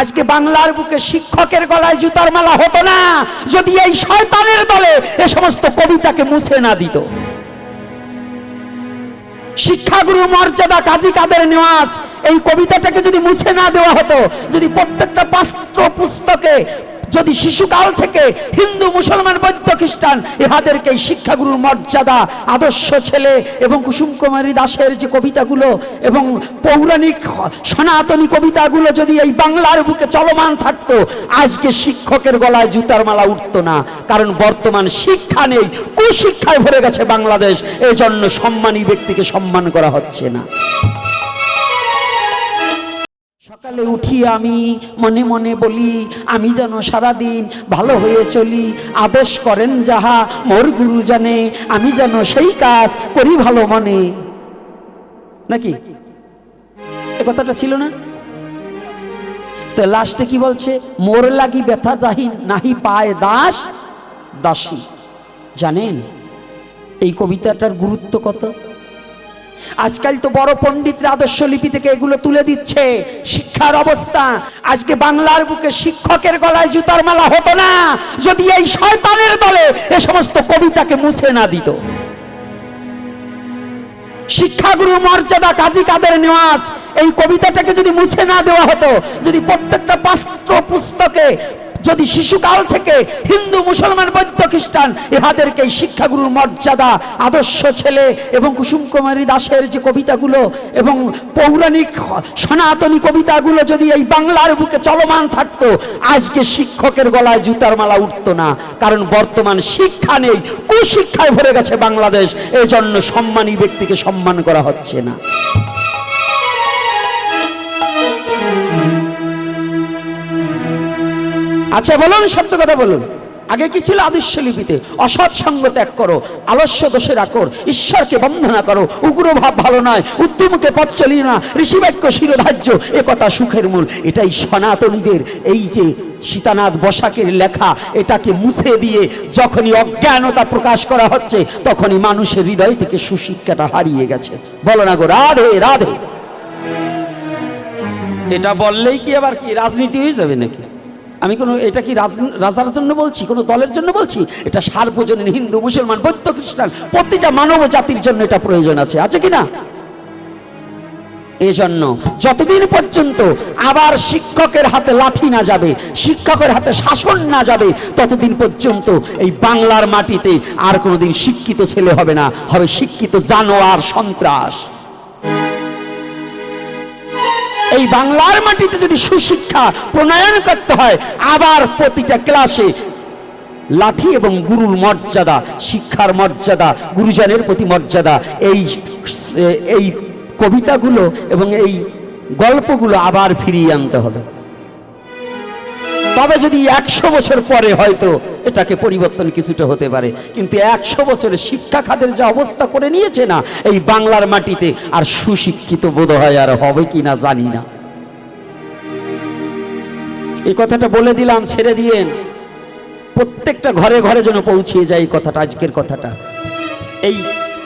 আজকে বাংলার বুকে শিক্ষকের গলায় জুতার মালা হতো না। যদি এই শয়তানের দলে এ সমস্ত কবিতাকে মুছে না দিত। শিক্ষাগুরু মর্যাদা কাজী কাদের নেওয়াজ, এই কবিতাটাকে যদি মুছে না দেওয়া হতো, যদি প্রত্যেকটা পাত্র পুস্তকে যদি শিশুকাল থেকে হিন্দু, মুসলমান, বৌদ্ধ, খ্রিস্টান ইহাদেরকে এই শিক্ষাগুরুর মর্যাদা, আদর্শ ছেলে এবং কুসুম কুমারী দাসের যে কবিতাগুলো এবং পৌরাণিক সনাতনী কবিতাগুলো যদি এই বাংলার বুকে চলমান থাকতো, আজকে শিক্ষকের গলায় জুতার মালা উঠতো না। কারণ বর্তমান শিক্ষা নেই, কুশিক্ষায় ভরে গেছে বাংলাদেশ। এই জন্য সম্মানী ব্যক্তিকে সম্মান করা হচ্ছে না। সকালে উঠি আমি, মনে মনে বলি, আমি যেন সারাদিন ভালো হয়ে চলি, আদেশ করেন যাহা, মোর গুরু জানে, আমি যেন সেই কাজ করি ভালো মনে। নাকি? এ কথাটা ছিল না? তো লাস্টে কি বলছে? মোর লাগি ব্যথা যাহি নাহি পায় দাস, দাসী। জানেন, এই কবিতাটার গুরুত্ব কত? আজকাল তো বড় পণ্ডিতরা আদর্শ লিপি থেকে এগুলো তুলে দিচ্ছে। শিক্ষার অবস্থা। আজকে বাংলার বুকে শিক্ষকের গলায় জুতার মালা হতো না। যদি এই শয়তানের দলে এ সমস্ত কবিতাকে মুছে না দিত। শিক্ষাগুরু মর্যাদা কাজী কাদের নেওয়াজ, এই কবিতাটাকে যদি মুছে না দেওয়া হতো, যদি প্রত্যেকটা পাত্র পুস্তকে যদি শিশুকাল থেকে হিন্দু, মুসলমান, বৌদ্ধ, খ্রিস্টান ইহাদেরকে এই শিক্ষাগুরুর মর্যাদা, আদর্শ ছেলে এবং কুসুম কুমারী দাসের যে কবিতাগুলো এবং পৌরাণিক সনাতনী কবিতাগুলো যদি এই বাংলার বুকে চলমান থাকতো, আজকে শিক্ষকের গলায় জুতার মালা উঠতো না। কারণ বর্তমান শিক্ষা নেই, কুশিক্ষায় ভরে গেছে বাংলাদেশ। এই জন্য সম্মানী ব্যক্তিকে সম্মান করা হচ্ছে না। আচ্ছা বলুন, সত্য কথা বলুন। আগে কি ছিল আদর্শ লিপিতে? অসৎ সঙ্গ ত্যাগ করো, আলস্য দোষে রাখো, ঈশ্বরকে বন্দনা করো উগ্র ভাব ভালো নয় উদ্যমকে পথ চলিয়ে না, ঋষিবাক্য শিরোধার্য, এ কথা সুখের মূল। এটাই সনাতনীদের, এই যে সীতানাথ বসাকের লেখা, এটাকে মুছে দিয়ে যখনই অজ্ঞানতা প্রকাশ করা হচ্ছে, তখনই মানুষের হৃদয় থেকে সুশিক্ষাটা হারিয়ে গেছে। বলো না গো, রাধে রাধে। এটা বললেই কি আবার কি, রাজনীতি হয়ে যাবে নাকি? আমি কোনো, এটা কি রাজ- রাজার জন্য বলছি? কোনো দলের জন্য বলছি? এটা সার্বজনীন হিন্দু, মুসলমান, বৌদ্ধ, খ্রিস্টান, প্রতিটা মানব জাতির জন্য এটা প্রয়োজন আছে। আছে কি না? এজন্য যতদিন পর্যন্ত আবার শিক্ষকের হাতে লাঠি না যাবে, শিক্ষকের হাতে শাসন না যাবে, ততদিন পর্যন্ত এই বাংলার মাটিতে আর কোনোদিন শিক্ষিত ছেলে হবে না। হবে শিক্ষিত জানোয়ার সন্ত্রাস। এই বাংলার মাটিতে যদি সুশিক্ষা, প্রণয়ন করতে হয়, আবার প্রতিটা ক্লাসে লাঠি এবং গুরুর মর্যাদা, শিক্ষার মর্যাদা, গুরুজনের প্রতি মর্যাদা, এই এই কবিতাগুলো এবং এই গল্পগুলো আবার ফিরিয়ে আনতে হবে। তবে যদি একশো বছর পরে হয়তো এটাকে পরিবর্তন কিছুটা হতে পারে, কিন্তু একশো বছরের শিক্ষা খাতের যে অবস্থা করে নিয়েছে না, এই বাংলার মাটিতে আর সুশিক্ষিত বোধ হয় আর হবে কি না জানি না। এই কথাটা বলে দিলাম, ছেড়ে দিয়েন প্রত্যেকটা ঘরে ঘরে যেন পৌঁছিয়ে যায় এই কথাটা, আজকের কথাটা। এই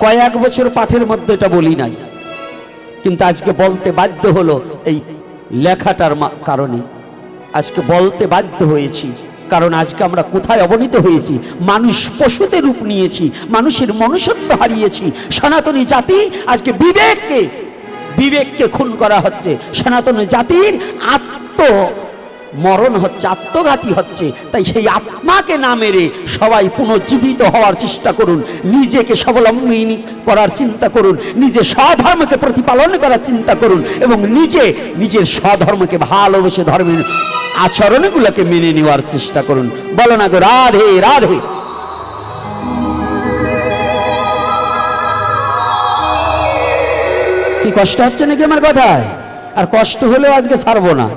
কয়েক বছর পাঠের মধ্যে এটা বলি নাই, কিন্তু আজকে বলতে বাধ্য হলো এই লেখাটার কারণে। আজকে বলতে বাধ্য হয়েছি। কারণ আজকে আমরা কোথায় অবনীত হয়েছি? মানুষ পশুতে রূপ নিয়েছি, মানুষের মনুষ্যত্ব হারিয়েছি। সনাতনী জাতি আজকে বিবেককে বিবেককে খুন করা হচ্ছে। সনাতনী জাতির আত্ম মরণ হচ্ছে, আত্মঘাতী হচ্ছে। তাই সেই আত্মাকে না মেরে সবাই পুনর্জীবিত হওয়ার চেষ্টা করুন। নিজেকে স্বাবলম্বী করার চিন্তা করুন। নিজের স্বধর্মকে প্রতিপালন করার চিন্তা করুন এবং নিজে নিজের স্বধর্মকে ভালোবেসে ধর্মের আচরণগুলোকে মেনে নেওয়ার চেষ্টা করুন। বলো না গো, রাধে রাধে। কি কষ্ট হচ্ছে নাকি আমার কথায়? আর কষ্ট হলেও আজকে ছাড়বো না।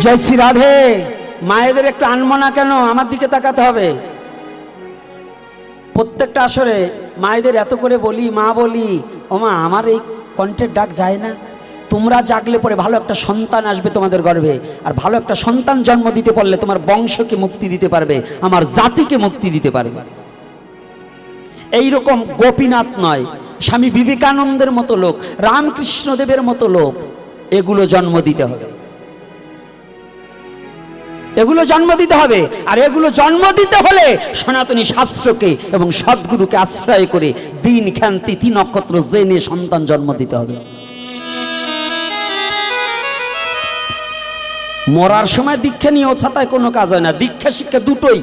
জয় শ্রী রাধে। মায়েদের একটু আনব না কেন? আমার দিকে তাকাতে হবে। প্রত্যেকটা আসরে মায়েদের এত করে বলি, মা বলি, ও মা, আমার এই কণ্ঠের ডাক যায় না। তোমরা জাগলে পরে ভালো একটা সন্তান আসবে তোমাদের গর্ভে, আর ভালো একটা সন্তান জন্ম দিতে পারলে তোমার বংশকে মুক্তি দিতে পারবে, আমার জাতিকে মুক্তি দিতে পারবে। এই রকম গোপীনাথ নয়, স্বামী বিবেকানন্দের মতো লোক, রামকৃষ্ণদেবের মতো লোক, এগুলো জন্ম দিতে হবে। এগুলো জন্ম দিতে হবে। আর এগুলো জন্ম দিতে হলে সনাতনী শাস্ত্রকে এবং সদ্গুরুকে আশ্রয় করে দিন খ্যান তিথি নক্ষত্র জেনে সন্তান জন্ম দিতে হবে। মরার সময় দীক্ষা নিয়েও ছাতায় কোনো কাজ হয় না। দীক্ষা শিক্ষা দুটোই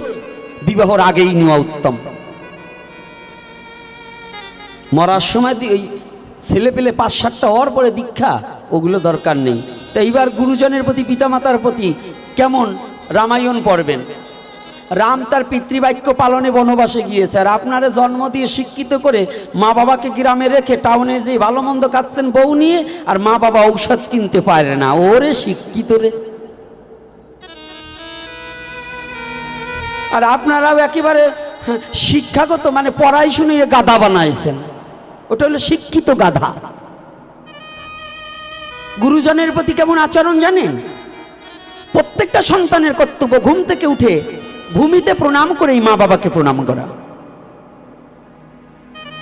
বিবাহর আগেই নেওয়া উত্তম। মরার সময় ছেলে পেলে পাঁচ সাতটা হওয়ার পরে দীক্ষা, ওগুলো দরকার নেই। তো এইবার গুরুজনের প্রতি, পিতামাতার প্রতি কেমন রামায়ণ পড়বেন। রাম তার পিতৃবাক্য পালনে বনবাসে গিয়েছে আর আপনারা জন্ম দিয়ে শিক্ষিত করে মা বাবাকে গ্রামে রেখে টাউনে যে ভালো মন্দ খাচ্ছেন বউ নিয়ে আর মা বাবা ঔষধ কিনতে পারে না। ওরে শিক্ষিত রে। আর আপনারাও একেবারে শিক্ষাগত মানে পড়াই শুনিয়ে গাধা বানাইছেন। ওটা হলো শিক্ষিত গাধা। গুরুজনের প্রতি কেমন আচরণ জানেন? প্রত্যেকটা সন্তানের কর্তব্য ঘুম থেকে উঠে ভূমিতে প্রণাম করে এই মা বাবাকে প্রণাম করা।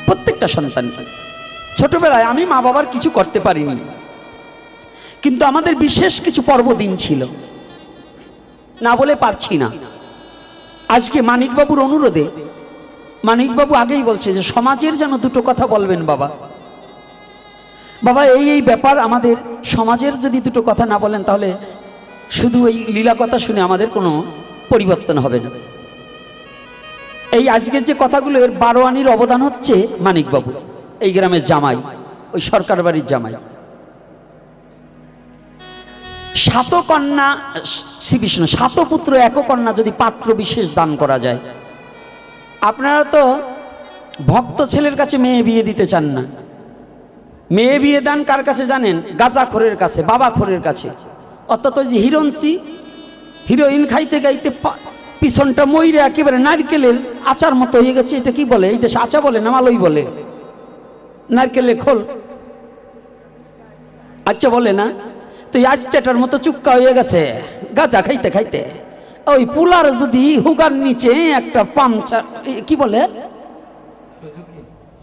প্রত্যেকটা সন্তানকে ছোটবেলায় আমি মা বাবার কিছু করতে পারিনি। কিন্তু আমাদের বিশেষ কিছু পর্বদিন ছিল। না বলে পারছি না। আজকে মানিকবাবুর অনুরোধে, মানিকবাবু আগেই বলছে যে সমাজের যেন দুটো কথা বলবেন বাবা। বাবা, এই এই ব্যাপার আমাদের সমাজের যদি দুটো কথা না বলেন তাহলে শুধু এই লীলা কথা শুনে আমাদের কোনো পরিবর্তন হবে না। এই আজকের যে কথাগুলো, এর বারোয়ানির অবদান হচ্ছে মানিকবাবু, এই গ্রামের জামাই, ওই সরকার বাড়ির জামাই। সাত কন্যা শ্রী বিষ্ণু সাত পুত্র এক কন্যা যদি পাত্র বিশেষ দান করা যায়, আপনারা তো ভক্ত ছেলের কাছে মেয়ে বিয়ে দিতে চান না। মেয়ে বিয়ে দান কার কাছে জানেন? গাজা খোরের কাছে বাবা খোরের কাছে। অর্থাৎ ওই যে হিরণসি হিরোইন খাইতে খাইতে পিছনটা ময়ূরে একেবারে নারকেলের আচার মতো হয়ে গেছে। এটা কি বলে? এই দেশে আচা বলে না মালই বলে? নারকেলের খোল। আচ্ছা বলে না? তো এই মতো চুক্কা হয়ে গেছে গাঁজা খাইতে খাইতে। ওই পুলার যদি হুগার নিচে একটা পাংচার এ, কি বলে?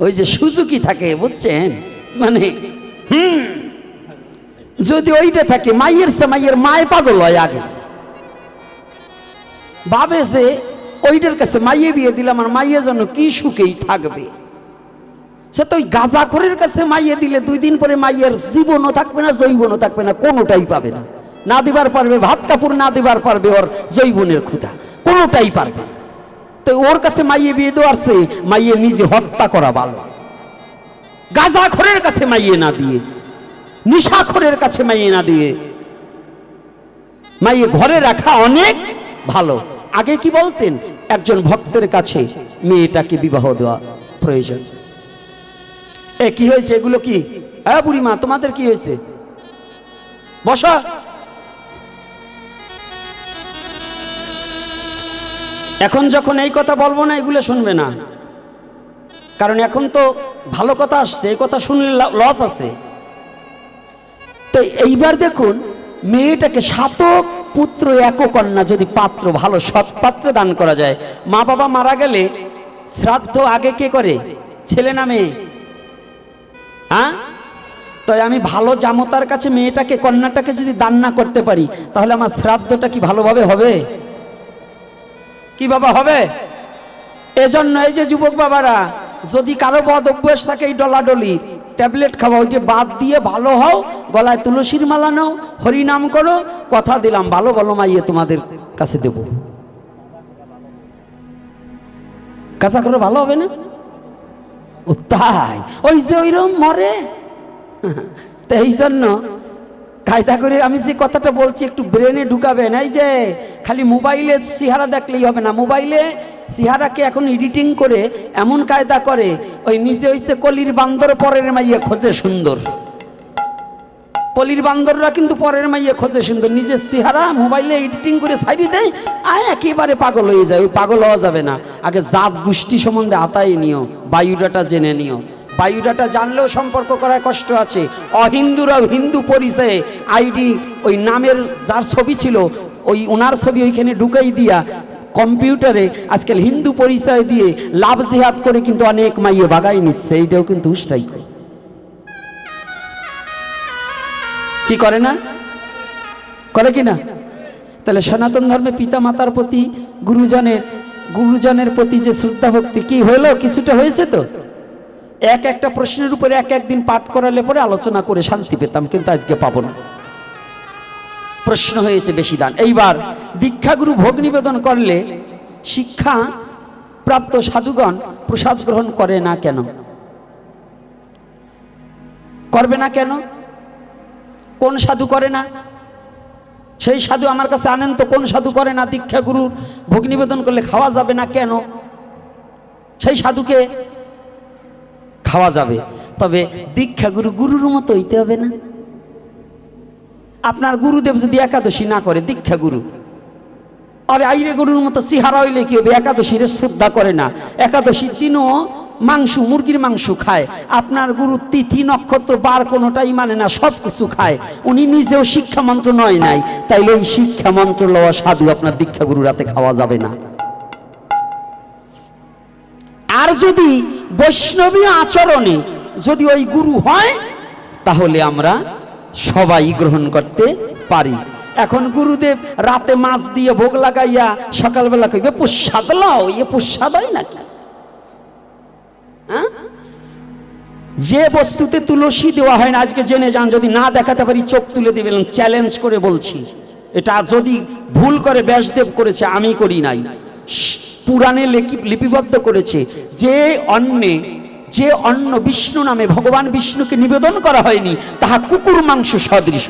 ওই যে সুজুকি থাকে বুঝছেন? মানে হুম। যদি ওইটা থাকে, মাইয়ের সে মাইয়ের মায় পাগল হয় আগে। ভাবে যে ওইটার কাছে মাইয়ে বিয়ে দিলাম আর মাইয়ে যেন কি সুখেই থাকবে। সে তো ওই গাঁজাখরের কাছে মাইয়ে দিলে দুই দিন পরে মাইয়ের জীবনও থাকবে না জৈবনও থাকবে না, কোনোটাই পাবে না। না দিবার পারবে, ভাত কাপড় না দিবার পারবে ওর জৈবনের ক্ষুধা, কোনোটাই পারবে না। তো ওর কাছে মাইয়ে বিয়ে দেওয়ার সে মাইয়ে নিজে হত্যা করা ভালো। গাঁজাখরের কাছে মাইয়ে না দিয়ে নিশাখরের কাছে মাইয়ে না দিয়ে। মাইয়ে ঘরে রাখা অনেক ভালো। আগে কি বলতেন? একজন ভক্তের কাছে মেয়েটাকে বিবাহ দেওয়া প্রয়োজন। এ, কি হয়েছে? এগুলো কি? হ্যাঁ বুড়িমা, তোমাদের কি হয়েছে? বসা। এখন যখন এই কথা বলব না, এগুলো শুনবে না। কারণ এখন তো ভালো কথা আসছে, এই কথা শুনলে লস আছে। তো এইবার দেখুন, মেয়েটাকে সাতক পুত্র এক কন্যা যদি পাত্র, ভালো সৎ পাত্রে দান করা যায়। মা বাবা মারা গেলে শ্রাদ্ধ আগে কে করে? ছেলে না মেয়ে? হ্যাঁ? তাই আমি ভালো জামতার কাছে মেয়েটাকে, কন্যাটাকে যদি দান না করতে পারি, তাহলে আমার শ্রাদ্ধটা কি ভালোভাবে হবে? কি বাবা হবে? এজন্য এই যে যুবক বাবারা, যদি কারও বদ অভ্যাস থাকে এই ডলাডলি ট্যাবলেট খাওয়া ওইটা বাদ দিয়ে ভালো হও, গলায় তুলসীর মালা নাও, হরিনাম করো, কথা দিলাম, ভালো ভালো মাইয়ে তোমাদের কাছে দেব। কাঁচা করে ভালো হবে না? ও তাই, ওই যে ওইরকম মরে। তো এই জন্য কায়দা করে আমি যে কথাটা বলছি, একটু ব্রেনে ঢুকাবেন, এই যে খালি মোবাইলে চেহারা দেখলেই হবে না, মোবাইলে চেহারাকে এখন এডিটিং করে এমন কায়দা করে, ওই নিজে হইছে কলির বান্দর, পরের মাইয়ে খোঁজে সুন্দর। কলির বান্দররা কিন্তু পরের মাইয়ে খোঁজে সুন্দর। নিজের চেহারা মোবাইলে এডিটিং করে সাইডে দেয়, আয় একেবারে পাগল হয়ে যায়, ওই পাগল হওয়া যাবে না। আগে জাত গোষ্ঠী সম্বন্ধে আতাই নিও, বায়োডাটা জেনে নিও। বায়োডাটা জানলেও সম্পর্ক করায় কষ্ট আছে। অহিন্দুরা হিন্দু পরিচয়ে, আইডি, ওই নামের যার ছবি ছিল, ওই ওনার ছবি ওইখানে ঢুকাই দিয়া কম্পিউটারে আজকাল হিন্দু পরিচয় দিয়ে লাভ জিহাদ করে কিন্তু অনেক মাইয়ে বাগাই নিচ্ছে, এইটাও কিন্তু করে। কি করে না? করে কি না? তাহলে সনাতন ধর্মে পিতা মাতার প্রতি, গুরুজনের গুরুজনের প্রতি যে শ্রদ্ধা ভক্তি, কি হলো? কিছুটা হয়েছে তো? এক একটা প্রশ্নের উপরে এক একদিন পাঠ করালে পরে আলোচনা করে শান্তি পেতাম, কিন্তু আজকে পাবো না। প্রশ্ন হয়েছে বেশি দান। এইবার দীক্ষাগুরু ভোগ নিবেদন করলে শিক্ষা প্রাপ্ত সাধুগণ প্রসাদ গ্রহণ করে না কেন? করবে না কেন? কোন সাধু করে না? সেই সাধু আমার কাছে আনেন তো কোন সাধু করে না? দীক্ষা গুরুর ভোগ নিবেদন করলে খাওয়া যাবে না কেন? সেই সাধুকে খাওয়া যাবে। তবে দীক্ষা গুরু গুরুর মতো হইতে হবে না? আপনার গুরুদেব যদি একাদশী না করে, দীক্ষা গুরু। আরে আইরে গরুর মতো সিহারা হইলে কি হবে? একাদশীর শ্রদ্ধা করে না। একাদশীর দিনও মাংস, মুরগির মাংস খায়। আপনার গুরু তিথি, নক্ষত্র, বার কোনোটাই মানে না সব কিছু খায়। উনি নিজেও শিক্ষা মন্ত্র নয় নাই। তাইলে ওই শিক্ষা মন্ত্র লওয়া সাধু আপনার দীক্ষা গুরু রাতে খাওয়া যাবে না। আর যদি বৈষ্ণবী আচরণে যদি ওই গুরু হয়, তাহলে আমরা সবাই গ্রহণ করতে পারি। এখন গুরুদেব রাতে মাছ দিয়ে ভোগ লাগাইয়া সকালবেলা কইবে, প্রসাদ লাও ইয়ে প্রসাদ হয় নাকি? হ্যাঁ? যে বস্তুতে তুলসী দেওয়া হয় না, আজকে জেনে যান, যদি না দেখাতে পারি, চোখ তুলে দিবেন চ্যালেঞ্জ করে বলছি। এটা যদি ভুল করে ব্যাসদেব করেছে, আমি করি নাই। পুরাণে লিপি- লিপিবদ্ধ করেছে, যে অন্নে যে অন্ন বিষ্ণু নামে ভগবান বিষ্ণুকে নিবেদন করা হয়নি, তাহা কুকুর মাংস সদৃশ।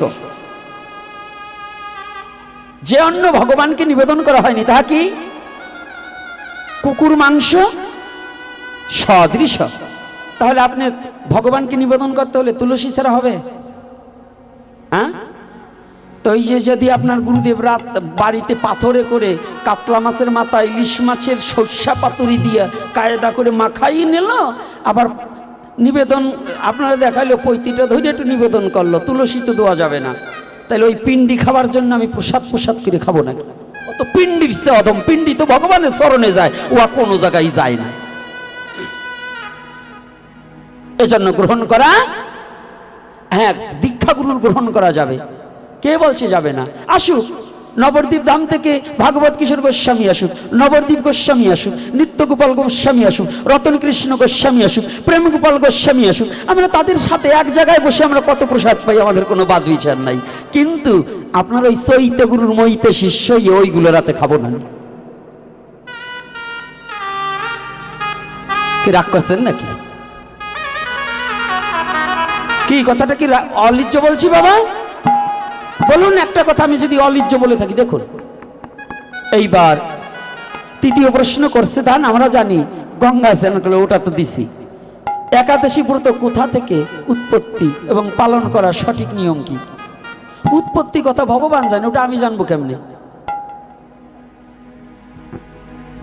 যে অন্ন ভগবানকে নিবেদন করা হয়নি, তাহা কি? কুকুর মাংস সদৃশ। তাহলে আপনি ভগবানকে নিবেদন করতে হলে তুলসী ছাড়া হবে? হ্যাঁ? তো এই যে যদি আপনার গুরুদেব রাত বাড়িতে পাথরে করে কাতলা মাছের মাথায় ইলিশ মাছের সর্ষা পাতুরি দিয়ে কায়দা করে মাখাই নিল, আবার নিবেদন আপনারা দেখাইলো, পৈতিটা ধরে একটু নিবেদন করল, তুলসী তো দেওয়া যাবে না। তাহলে ওই পিন্ডি খাবার জন্য আমি প্রসাদ প্রসাদ করে খাব নাকি? অত পিন্ডির সে অদম পিন্ডি তো ভগবানের স্মরণে যায়, ও আর কোনো জায়গায় যায় না। এজন্য গ্রহণ করা হ্যাঁ দীক্ষাগুরুর গ্রহণ করা যাবে। কে বলছে যাবে না? আসুক নবদ্বীপ ধাম থেকে ভাগবত কিশোর গোস্বামী আসুক নবদ্বীপ গোস্বামী আসুক, নিত্যগোপাল গোস্বামী আসুক রতন কৃষ্ণ গোস্বামী আসুক প্রেম গোপাল গোস্বামী আসুক, আমরা তাদের সাথে এক জায়গায় বসে আমরা কত প্রসাদ পাই, আমাদের কোনো বাদ বিচার নাই। কিন্তু আপনার ওই চৈতে গুরুর মইতে শিষ্য ওইগুলো রাতে খাব না। কি রাগ করছেন নাকি? কি কথাটা কি অলিজ্জ বলছি বাবা? বলুন একটা কথা আমি যদি অলিজ্জ বলে থাকি, দেখুন। এইবার তৃতীয় প্রশ্ন করছে, ধান, আমরা জানি গঙ্গা স্নান করলে ওটা তো দিছি। একাদশী ব্রত কোথা থেকে উৎপত্তি এবং পালন করার সঠিক নিয়ম কি? উৎপত্তি কথা ভগবান জানে, ওটা আমি জানব কেমনে?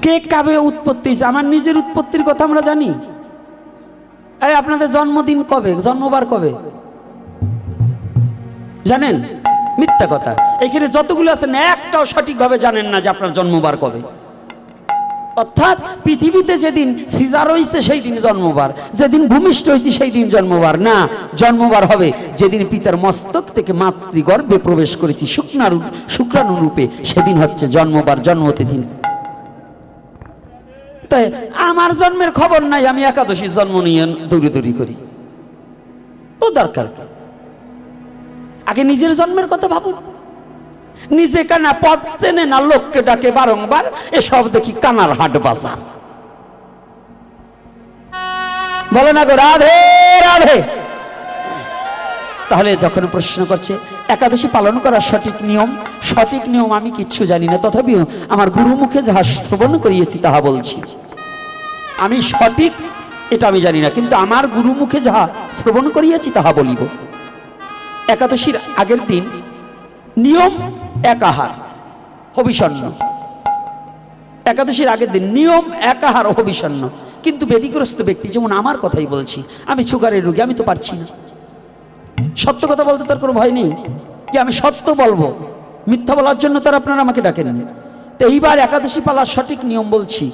কে কাবে উৎপত্তি আমার নিজের উৎপত্তির কথা আমরা জানি। আপনাদের জন্মদিন কবে? জন্মবার কবে? জানেন? মিথ্যা কথা। এখানে যতগুলো আছেন একটাও সঠিকভাবে জানেন না যে আপনার জন্মবার কবে। অর্থাৎ পৃথিবীতে যেদিন সিজার হয়েছে সেই দিন জন্মবার যেদিন ভূমিষ্ঠ হয়েছে সেই দিন জন্মবার না জন্মবার হবে যেদিন পিতার মস্তক থেকে মাতৃগর্ভে প্রবেশ করেছি শুক্রাণু শুক্রাণু রূপে সেদিন হচ্ছে জন্মবার জন্মতিথি তাই আমার জন্মের খবর নাই, আমি একাদশীর জন্ম নিয়ে দৌড়ি করি। ও দরকার কি? আগে নিজের জন্মের কথা ভাবুন। নিজে কানা পথ চেনে না, লোককে ডাকে বারংবার, এসব দেখি কানার হাট বাজার। বলে না গো, রাধে রাধে। তাহলে যখন প্রশ্ন করছে, একাদশী পালন করার সঠিক নিয়ম সঠিক নিয়ম আমি কিচ্ছু জানি না, তথাপিও আমার গুরুমুখে যাহা শ্রবণ করিয়েছি, তাহা বলছি। আমি সঠিক, এটা আমি জানি না, কিন্তু আমার গুরুমুখে যাহা শ্রবণ করিয়েছি, তাহা বলিব। একাদশীর আগের দিন নিয়ম এক আহার হবিষণ্য একাদশীর আগের দিন নিয়ম এক আহার হবিষণ্য কিন্তু বেদিগ্রস্ত ব্যক্তি, যেমন আমার কথাই বলছি, আমি সুগারের রোগী, আমি তো পারছি না। সত্য কথা বলতে তার কোনো ভয় নেই? যে আমি সত্য বলব? মিথ্যা বলার জন্য তার আপনারা আমাকে ডাকেন। তো এইবার একাদশী পালার সঠিক নিয়ম বলছি,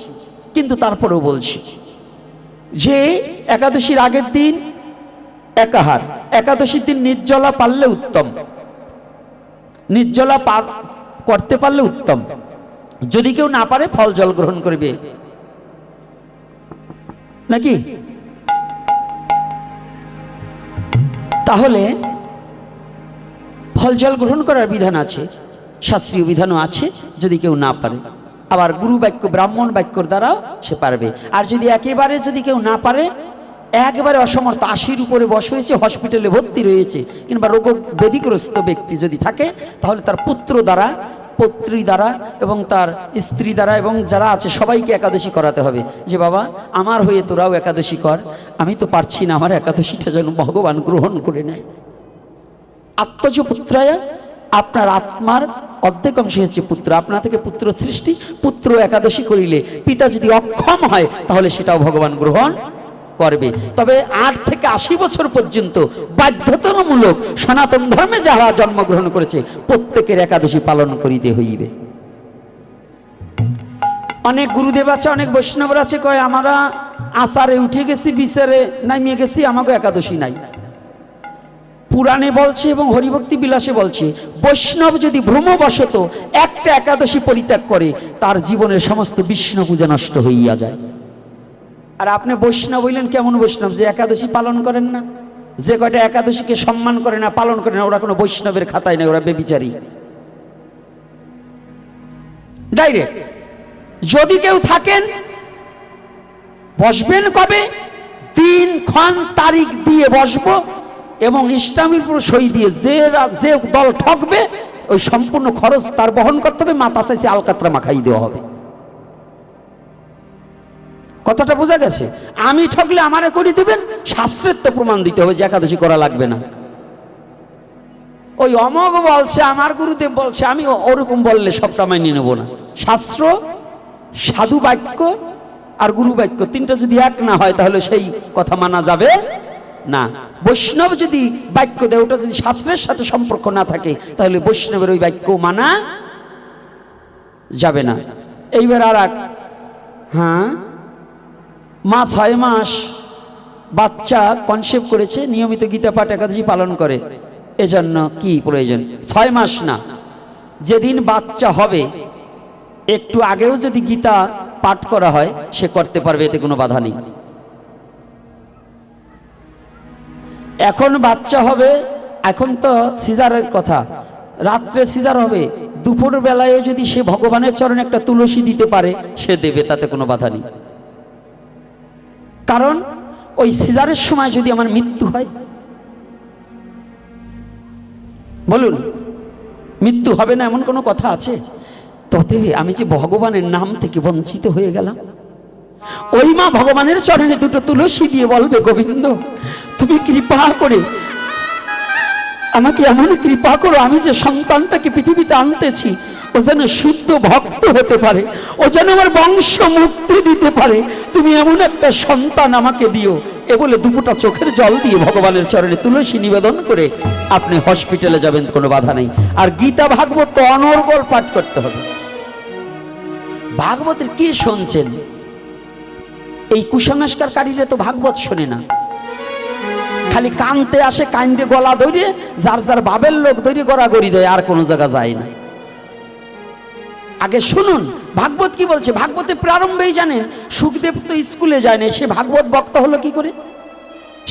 কিন্তু তারপরেও বলছি যে, একাদশীর আগের দিন একাহার। একাদশীর দিন নির্জলা পারলে উত্তম। নির্জলা করতে পারলে উত্তম। যদি কেউ না পারে, ফল জল গ্রহণ করবে। নাকি? তাহলে ফল জল গ্রহণ করার বিধান আছে, শাস্ত্রীয় বিধানও আছে, যদি কেউ না পারে। আবার গুরু বাক্য, ব্রাহ্মণ বাক্যর দ্বারাও সে পারবে। আর যদি একেবারে যদি কেউ না পারে একবারে অসমর্থ আশির উপরে বস হয়েছে হসপিটালে ভর্তি রয়েছে, কিংবা রোগ বেদিগ্রস্ত ব্যক্তি যদি থাকে, তাহলে তার পুত্র দ্বারা পত্রী দ্বারা এবং তার স্ত্রী দ্বারা এবং যারা আছে, সবাইকে একাদশী করাতে হবে। যে বাবা, আমার হয়ে তোরাও একাদশী কর, আমি তো পারছি না আমার একাদশীটা যেন ভগবান গ্রহণ করে নেয়। আত্মজ পুত্রায়া আপনার আত্মার অর্ধেক অংশ হচ্ছে পুত্র আপনা থেকে পুত্র সৃষ্টি, পুত্র একাদশী করিলে পিতা যদি অক্ষম হয়, তাহলে সেটাও ভগবান গ্রহণ করবে। তবে আট থেকে আশি বছর পর্যন্ত বাধ্যতামূলক সনাতন ধর্মে যারা জন্মগ্রহণ করেছে, প্রত্যেকের একাদশী পালন করিতে হইবে। অনেক গুরুদেব আছে, অনেক বৈষ্ণবরা আছে, কয়, আমরা আসারে উঠে গেছি বিচারে নামিয়ে গেছি আমাকে একাদশী নাই। পুরাণে বলছে এবং হরিভক্তি বিলাসে বলছে, বৈষ্ণব যদি ভ্রমবশত একটা একাদশী পরিত্যাগ করে, তার জীবনের সমস্ত বিষ্ণু পূজা নষ্ট হইয়া যায়। আর আপনি বৈষ্ণব হইলেন কেমন বৈষ্ণব? যে একাদশী পালন করেন না, যে কয়টা একাদশীকে সম্মান করে না, পালন করে না, ওরা কোনো বৈষ্ণবের খাতায় নেই, ওরা বেবিচারী। ডাইরেক্ট যদি কেউ থাকেন, বসবেন কবে? দিন ক্ষণ তারিখ দিয়ে বসবো এবং ইসলামীর পুরো সই দিয়ে যে যে দল ঠকবে, ওই সম্পূর্ণ খরচ তার বহন করতে হবে মাথা চাইছে আলকাতরা মাখাই দেওয়া হবে। কথাটা বোঝা গেছে। আমি ঠকলে আমারে করে দিবেন? শাস্ত্রের তো প্রমাণ দিতে হবে যে একাদশী করা লাগবে না। ওই অমগ বলছে, আমার গুরুদেব বলছে, আমি ওরকম বললে সবটা মানিয়ে নেব না। শাস্ত্র, সাধু বাক্য আর গুরু বাক্য, তিনটা যদি এক না হয় তাহলে সেই কথা মানা যাবে না। বৈষ্ণব যদি বাক্য দেয়, ওটা যদি শাস্ত্রের সাথে সম্পর্ক না থাকে, তাহলে বৈষ্ণবের ওই বাক্য মানা যাবে না। এইবার আর এক হ্যাঁ? মা ছয় মাস বাচ্চা কনসেপ্ট করেছে, নিয়মিত গীতা পাঠ একাদশী পালন করে। এজন্য কি প্রয়োজন? ছয় মাস না। যেদিন বাচ্চা হবে, একটু আগেও যদি গীতা পাঠ করা হয়, সে করতে পারবে, এতে কোনো বাধা নেই। এখন বাচ্চা হবে, এখন তো সিজারের কথা। রাত্রে সিজার হবে দুপুর বেলায় যদি সে ভগবানের চরণে একটা তুলসী দিতে পারে, সে দেবে, তাতে কোনো বাধা নেই। কারণ ওই সিজারের সময় যদি আমার মৃত্যু হয়, বলুন, মৃত্যু হবে না এমন কোনো কথা আছে? তবে আমি যে ভগবানের নাম থেকে বঞ্চিত হয়ে গেলাম। ওই মা ভগবানের চরণে দুটো তুলসী দিয়ে বলবে, গোবিন্দ, তুমি কৃপা করে আমাকে এমন কৃপা করো, আমি যে সন্তানটাকে পৃথিবীতে আনতেছি ও যেন শুদ্ধ ভক্ত হতে পারে, ও যেন আমার বংশ মুক্তি দিতে পারে, তুমি এমন একটা সন্তান আমাকে দিও। এ বলে দুপুটা চোখের জল দিয়ে ভগবানের চরণে তুলসী নিবেদন করে আপনি হসপিটালে যাবেন, কোনো বাধা নেই। আর গীতা ভাগবত তো অনর্গল পাঠ করতে হবে। ভাগবতের কি শুনছেন? এই কুসংস্কারকারীরা তো ভাগবত শোনে না। খালি কানতে আসে কান্দে গলা ধরে, যার যার বাবের লোক ধরে গড়াগড়ি দেয়, আর কোনো জায়গা যায় না। আগে শুনুন, ভাগবত কি বলছে? ভাগবতে প্রারম্ভেই জানেন, সুখদেব তো স্কুলে যায় না সে ভাগবত বক্তা হলো কি করে?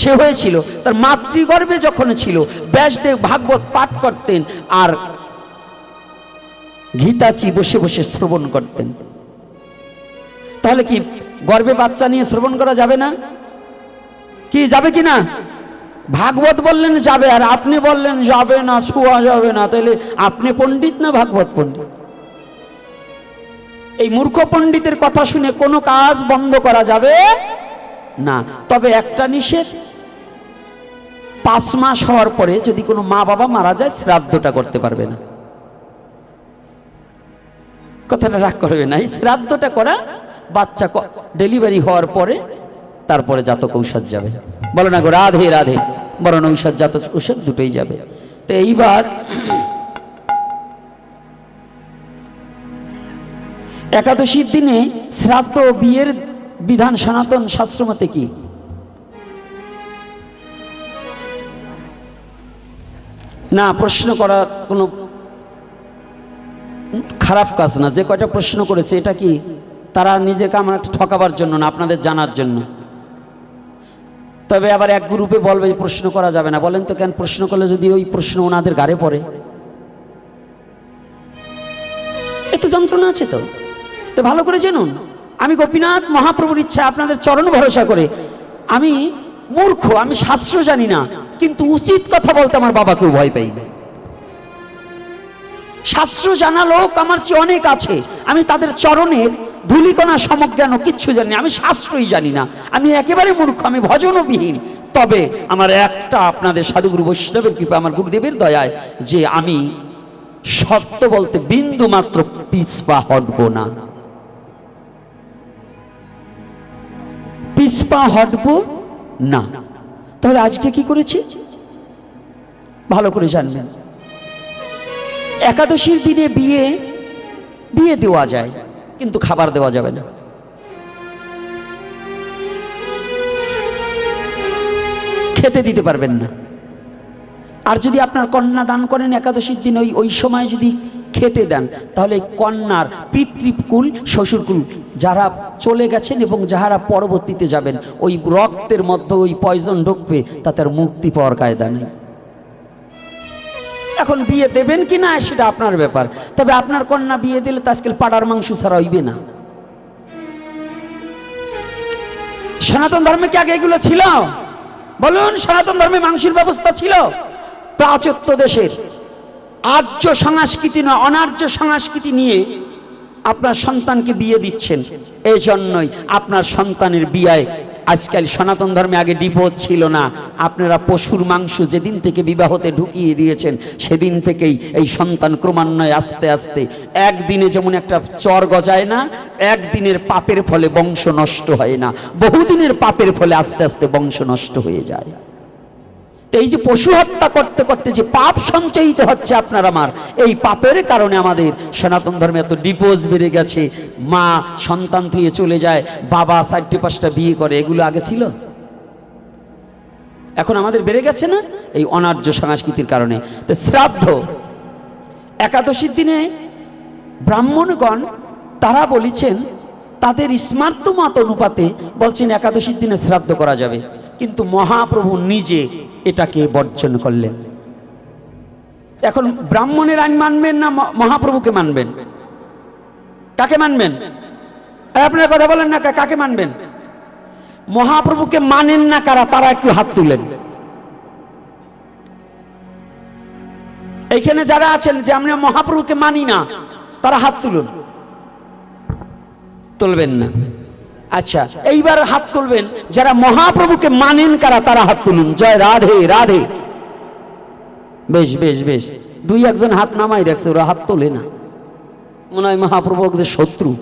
সে হয়েছিল, তার মাতৃগর্ভে যখন ছিল, ব্যাসদেব ভাগবত পাঠ করতেন আর গীতাচি বসে বসে শ্রবণ করতেন। তাহলে কি গর্বে বাচ্চা নিয়ে শ্রবণ করা যাবে না? কি, যাবে কি না? ভাগবত বললেন যাবে, আর আপনি বললেন যাবে না, ছোঁয়া যাবে না, তাহলে আপনি পণ্ডিত না ভাগবত পণ্ডিত? এই মূর্খ পণ্ডিতের কথা শুনে কোনো কাজ বন্ধ করা যাবে না। তবে একটা নিষেধ, পাঁচ মাস হওয়ার পরে যদি কোনো মা বাবা মারা যায়, শ্রাদ্ধটা করতে পারবে না। কথাটা রাগ করবে না, এই শ্রাদ্ধটা করা বাচ্চা ডেলিভারি হওয়ার পরে তারপরে জাতক ঔষধ যাবে। বলো না গো, রাধে রাধে বরং ঔষধ, জাতক ঔষধ দুটোই যাবে। তো এইবার একাদশীর দিনে শ্রাদ্ধ বিয়ের বিধান সনাতন শাস্ত্রমতে কি? না, প্রশ্ন করা কোনো খারাপ কাজ না। যে কয়টা প্রশ্ন করেছে, এটা কি তারা নিজেকে আমার একটা ঠকাবার জন্য না, আপনাদের জানার জন্য? তবে আবার এক গ্রুপে বলবে প্রশ্ন করা যাবে না। বলেন তো কেন, প্রশ্ন করলে যদি ওই প্রশ্ন ওনাদের গাড়ে পড়ে? একটু যন্ত্রণা আছে তো। তো ভালো করে জানুন। আমি গোপীনাথ মহাপ্রভুর ইচ্ছা আপনাদের চরণ ভরসা করে, আমি মূর্খ, আমি শাস্ত্র জানি না, কিন্তু উচিত কথা বলতে আমার বাবাকেও ভয় পাই শাস্ত্র জানা লোক আমার চেয়ে অনেক আছে, আমি তাদের চরণের ধুলিকণা সমজ্ঞান কিচ্ছু জানি আমি শাস্ত্রই জানি না, আমি একেবারে মূর্খ, আমি ভজনবিহীন, তবে আমার একটা আপনাদের সাধুগুরু বৈষ্ণবের কৃপা, আমার গুরুদেবের দয়ায় যে আমি সত্য বলতে বিন্দু মাত্র পিছপা হটবো না। পিছপা হটবো? না। তাহলে আজকে কি করেছি? ভালো করে জানবেন। একাদশীর দিনে বিয়ে বিয়ে দেওয়া যায়, কিন্তু খাবার দেওয়া যাবে না। খেতে দিতে পারবেন না। আর যদি আপনার কন্যা দান করেন একাদশীর দিন, ওই ওই সময় যদি খেতে দেন। তাহলে কন্যার পিতৃকুল, শ্বশুরকুল যারা চলে গেছেন এবং যাহারা পরবর্তীতে যাবেন, ওই রক্তের মধ্যে ওই পয়জন ঢুকবে, তাতে মুক্তি পাওয়ার কায়দা নেই। এখন বিয়ে দেবেন কি না, সেটা আপনার ব্যাপার। তবে আপনার কন্যা বিয়ে দিলে তো আজকাল পাড়ার মাংস ছাড়া হইবে না। সনাতন ধর্মে কি আগে এগুলো ছিল? বলুন, সনাতন ধর্মে মাংসের ব্যবস্থা ছিল? প্রাচত্য দেশের আর্য সংস্কৃতি নয়, অনার্য সংস্কৃতি নিয়ে আপনার সন্তানকে বিয়ে দিচ্ছেন। এই জন্যই আপনার সন্তানের বিয়ায় আজকাল সনাতন ধর্মে আগে ডিপোজ ছিল না। আপনারা পশুর মাংস যেদিন থেকে বিবাহতে ঢুকিয়ে দিয়েছেন, সেদিন থেকেই এই সন্তান ক্রমান্বয়ে আস্তে আস্তে একদিনে যেমন একটা চর গজায় না, একদিনের পাপের ফলে বংশ নষ্ট হয় না। বহুদিনের পাপের ফলে আস্তে আস্তে বংশ নষ্ট হয়ে যায়। এই যে পশু হত্যা করতে করতে যে পাপ সঞ্চয়িত হচ্ছে আপনার আমার, এই পাপের কারণে আমাদের সনাতন ধর্মে এত ডিপোজ বেড়ে গেছে। মা সন্তান থুয়ে চলে যায়, বাবা চারটে পাঁচটা বিয়ে করে, এগুলো আগে ছিল? এখন আমাদের বেড়ে গেছে না? এই অনার্য সংস্কৃতির কারণে। তো শ্রাদ্ধ, একাদশীর দিনে ব্রাহ্মণগণ তারা বলেছেন, তাদের স্মার্ত মত অনুপাতে বলছেন একাদশীর দিনে শ্রাদ্ধ করা যাবে। কিন্তু মহাপ্রভু নিজে এটাকে বর্জন করলেন। এখন ব্রাহ্মণের আইন মানবেন না মহাপ্রভুকে মানবেন? কাকে মানবেন? আপনারা কথা বলেন না কাকে মানবেন? মহাপ্রভুকে মানেন না কারা, তারা একটু হাত তুলেন। এইখানে যারা আছেন যে আমরা মহাপ্রভুকে মানি না, তারা হাত তুলুন। তুলবেন না। আচ্ছা এইবার হাত তুলবেন। যারা মহাপ্রভুকে মানেন কারা, তারা হাত তুলুন। জয় রাধে রাধে। বেশ বেশ বেশ। দুই একজন হাত নামাই রাখছে ওরা হাত তোলে না। মনে হয় মহাপ্রভুদের শত্রু।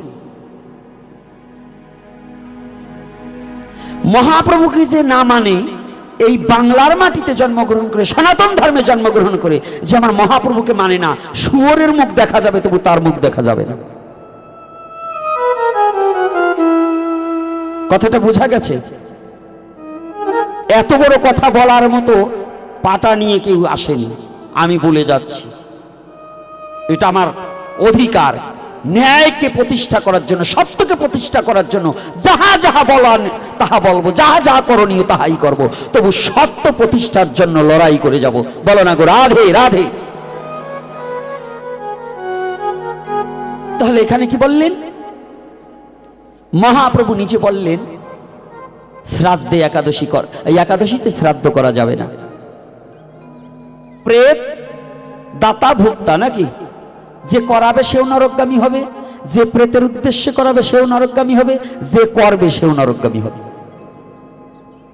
মহাপ্রভুকে যে না মানে এই বাংলার মাটিতে জন্মগ্রহণ করে, সনাতন ধর্মে জন্মগ্রহণ করে, যে আমার মহাপ্রভুকে মানে না, শুয়োরের মুখ দেখা যাবে, তবু তার মুখ দেখা যাবে না। কথাটা বোঝা গেছে। এত বড় কথা বলার মতো পাটা নিয়ে কেউ আসেনি। আমি বলে যাচ্ছি, এটা আমার অধিকার। ন্যায়কে প্রতিষ্ঠা করার জন্য, সত্যকে প্রতিষ্ঠা করার জন্য, যাহা যাহা বলান তাহা বলব, যাহা যাহা করণীয় তাহাই করব। তবু সত্য প্রতিষ্ঠার জন্য লড়াই করে যাব। বলো না গো, রাধে রাধে। তাহলে এখানে কি বললেন? মহাপ্রভু নিচে বললেন, শ্রাদ্ধে একাদশী কর। এই একাদশীতে শ্রাদ্ধ করা যাবে না। প্রেত, দাতা, ভোক্তা নাকি? যে করাবে সেও নরকগামী হবে, যে প্রেতের উদ্দেশ্যে করাবে সেও নরকগামী হবে, যে করবে সেও নরকগামী হবে।